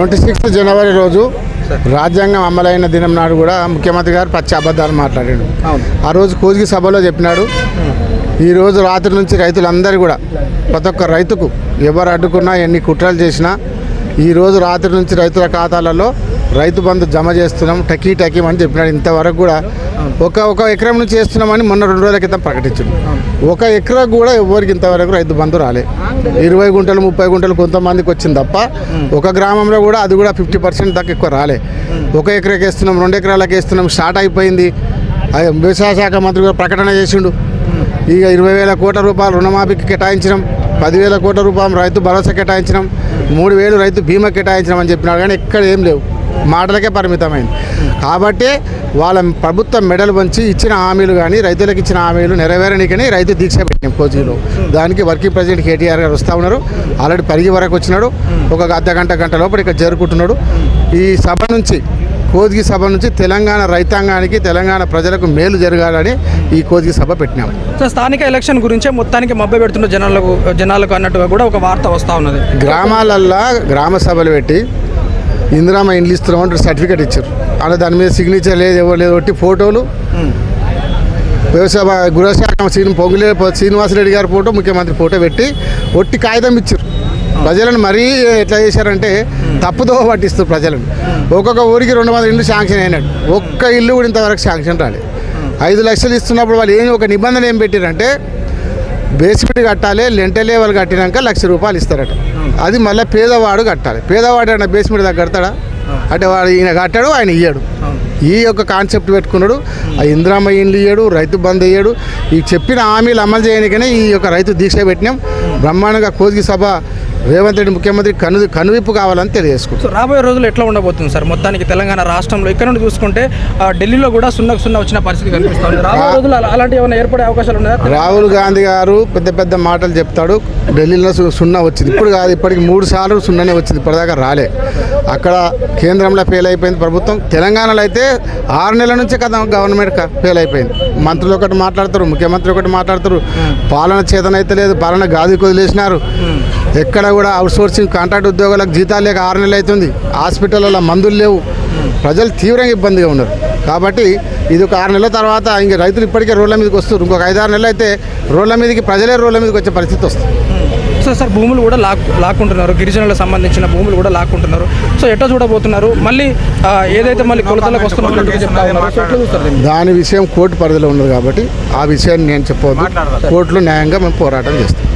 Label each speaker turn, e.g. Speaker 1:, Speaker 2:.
Speaker 1: Twenty sixth జనవరి రోజు రాజ్యాంగం అమలైన దినం నాడు కూడా ముఖ్యమంత్రి గారు పచ్చి అబద్ధాలు మాట్లాడాడు. ఆ రోజు కోజిగి సభలో చెప్పినాడు. ఈ రోజు రాత్రి నుంచి రైతులందరూ కూడా ప్రతి ఒక్క రైతుకు ఎవరు అడ్డుకున్నా ఎన్ని కుట్రలు చేసినా ఈ రోజు రాత్రి నుంచి రైతుల ఖాతాలలో రైతు బంధు జమ చేస్తున్నాం టకీ టకీ అని చెప్పినాడు. ఇంతవరకు కూడా ఒక ఒక ఎకరం నుంచి చేస్తున్నామని మొన్న రెండు రోజుల క్రితం ప్రకటించాడు. ఒక ఎకరా కూడా ఎవరికి ఇంతవరకు రైతు బంధు రాలే. ఇరవై గుంటలు ముప్పై గుంటలు కొంతమందికి వచ్చింది తప్ప ఒక గ్రామంలో కూడా అది కూడా ఫిఫ్టీ పర్సెంట్ దాకా ఎక్కువ రాలే. ఒక ఎకరాకి వేస్తున్నాం రెండు ఎకరాలకు వేస్తున్నాం స్టార్ట్ అయిపోయింది. అది వ్యవసాయ శాఖ మంత్రి కూడా ప్రకటన చేసిండు. ఇక ఇరవై వేల కోట్ల రూపాయలు రుణమాఫీకి కేటాయించడం పదివేల కోట్ల రూపాయలు రైతు భరోసా కేటాయించడం మూడు వేలు రైతు బీమా కేటాయించడం అని చెప్పినాడు కానీ ఎక్కడ ఏం లేవు. మాటలకే పరిమితమైంది. కాబట్టి వాళ్ళ ప్రభుత్వం మెడలు వంచి ఇచ్చిన హామీలు కానీ రైతులకు ఇచ్చిన హామీలు నెరవేరనికని రైతు దీక్ష పెట్టినాం కోచీలో దానికి వర్కింగ్ ప్రెసిడెంట్ కేటీఆర్ గారు వస్తూ ఉన్నారు. ఆల్రెడీ పరిగి వరకు వచ్చినాడు. ఒక అర్ధ గంట గంట లోపల ఇక్కడ చేరుకుంటున్నాడు ఈ సభ నుంచి కోదిగి సభ నుంచి తెలంగాణ రైతాంగానికి తెలంగాణ ప్రజలకు మేలు జరగాలని ఈ కోదిగి సభ పెట్టినాం.
Speaker 2: సో స్థానిక ఎలక్షన్ గురించే మొత్తానికి మబ్బ పెడుతున్న జనాలకు జనాలకు అన్నట్టుగా కూడా ఒక వార్త వస్తూ ఉన్నది.
Speaker 1: గ్రామాలల్లో గ్రామ సభలు పెట్టి ఇందిరామ ఇండ్లు ఇస్తున్నాం సర్టిఫికేట్ ఇచ్చారు. అలా దాని మీద సిగ్నేచర్ లేదు ఎవరు లేదు ఒకటి ఫోటోలు. వ్యవసాయ గృహశాఖ శ్రీని పొంగులే శ్రీనివాసరెడ్డి గారి ఫోటో ముఖ్యమంత్రి ఫోటో పెట్టి ఒట్టి కాగితం ఇచ్చారు. ప్రజలను మరీ ఎట్లా చేశారంటే తప్పుదో పట్టిస్తారు ప్రజలను. ఒక్కొక్క ఊరికి రెండు వందల ఇల్లు శాంక్షన్ అయినాడు ఒక్క ఇల్లు కూడా ఇంతవరకు శాంక్షన్ రాలేదు. ఐదు లక్షలు ఇస్తున్నప్పుడు వాళ్ళు ఏం ఒక నిబంధన ఏం పెట్టారంటే బేస్మెంట్ కట్టాలి లెంటల్ లెవెల్ కట్టినాక లక్ష రూపాయలు ఇస్తారట. అది మళ్ళీ పేదవాడు కట్టాలి. పేదవాడు అన్న బేస్మెంట్ దగ్గర కడతాడా? అంటే వాడు ఈయన కట్టాడు ఆయన ఇయ్యాడు. ఈ యొక్క కాన్సెప్ట్ పెట్టుకున్నాడు. ఆ ఇందిరామ ఇండ్లు ఇయ్యాడు రైతు బంద్ అయ్యాడు ఈ చెప్పిన హామీలు అమలు చేయడానికనే ఈ యొక్క రైతు దీక్ష పెట్టినాం. బ్రహ్మాండంగా కోజికి సభ రేవంత్ రెడ్డి ముఖ్యమంత్రి కను కనువిప్పు కావాలని తెలియజేసుకుంటాం
Speaker 2: సో రాబోయే రోజులు ఎట్లా ఉండబోతుంది సార్? మొత్తానికి తెలంగాణ రాష్ట్రంలో ఇక్కడ నుండి చూసుకుంటే ఢిల్లీలో కూడా సున్నకు సున్నా వచ్చిన పరిస్థితి కనిపిస్తుంది రాబోయే రోజులు అలా- అలాంటి ఏమైనా ఏర్పడే అవకాశాలు ఉన్నాయా?
Speaker 1: రాహుల్ గాంధీ గారు పెద్ద పెద్ద మాటలు చెప్తాడు. ఢిల్లీలో సున్నా వచ్చింది. ఇప్పుడు కాదు ఇప్పటికి మూడు సార్లు సున్నానే వచ్చింది. ఇప్పటిదాకా రాలే. అక్కడ కేంద్రంలో ఫెయిల్ అయిపోయింది ప్రభుత్వం. తెలంగాణలో అయితే ఆరు నెలల నుంచే కదా గవర్నమెంట్ ఫెయిల్ అయిపోయింది. మంత్రులు ఒకటి మాట్లాడతారు ముఖ్యమంత్రి ఒకటి మాట్లాడతారు. పాలన చేతనైతే లేదు పాలన గాదికి వదిలేసినారు. ఎక్కడ కూడా అవుట్ సోర్సింగ్ కాంట్రాక్ట్ ఉద్యోగాలకు జీతాలు లేక ఆరు నెలలు అవుతుంది. హాస్పిటల్లో మందులు లేవు. ప్రజలు తీవ్రంగా ఇబ్బందిగా ఉన్నారు. కాబట్టి ఇది ఒక ఆరు నెలల తర్వాత ఇంక రైతులు ఇప్పటికే రోడ్ల మీదకి వస్తారు ఇంకొక ఐదు ఆరు నెలలు అయితే రోడ్ల మీదకి ప్రజలే రోడ్ల మీదకి వచ్చే పరిస్థితి వస్తుంది.
Speaker 2: సో సార్ భూములు కూడా లాక్ లాక్కుంటున్నారు. గిరిజనులకు సంబంధించిన భూములు కూడా లాక్కుంటున్నారు. సో ఎట్లా చూడబోతున్నారు? మళ్ళీ ఏదైతే మళ్ళీ కొలతలకు వస్తున్నట్టు?
Speaker 1: దాని విషయం కోర్టు పరిధిలో ఉన్నది కాబట్టి ఆ విషయాన్ని నేను చెప్పవద్దు. కోర్టులో న్యాయంగా మేము పోరాటం చేస్తాం.